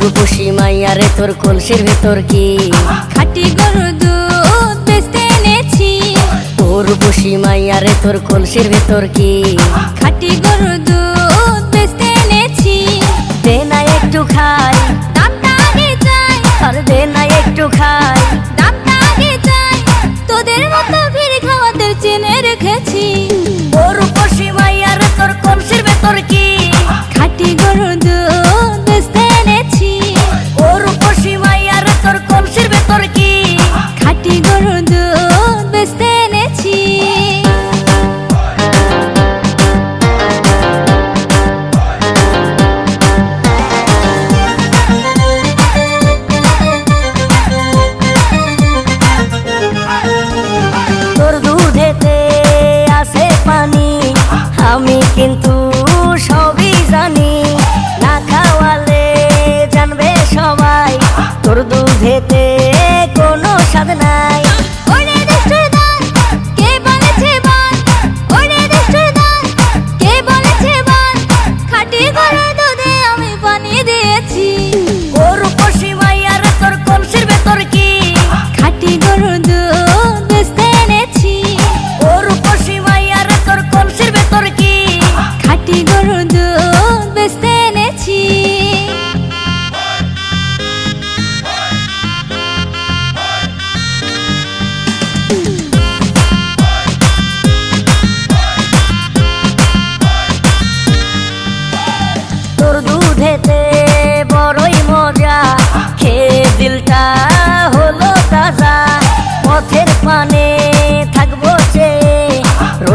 গরু পুষি মাইয়ারে তোর কলসির ভেতর কি? খাটি গরু দুধ বেচতে এনেছি। গরু পুষি মাইয়ারে তোর কলসির ভেতর কি? খাটি গরু দুধ আমি কিন্তু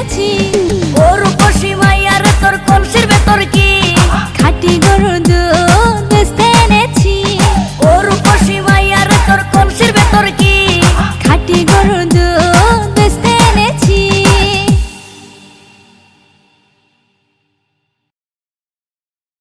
পেয়েছি ওর পশিমাইয়ার তোর কলসির ভেতর কি? খাটি গরু দুধ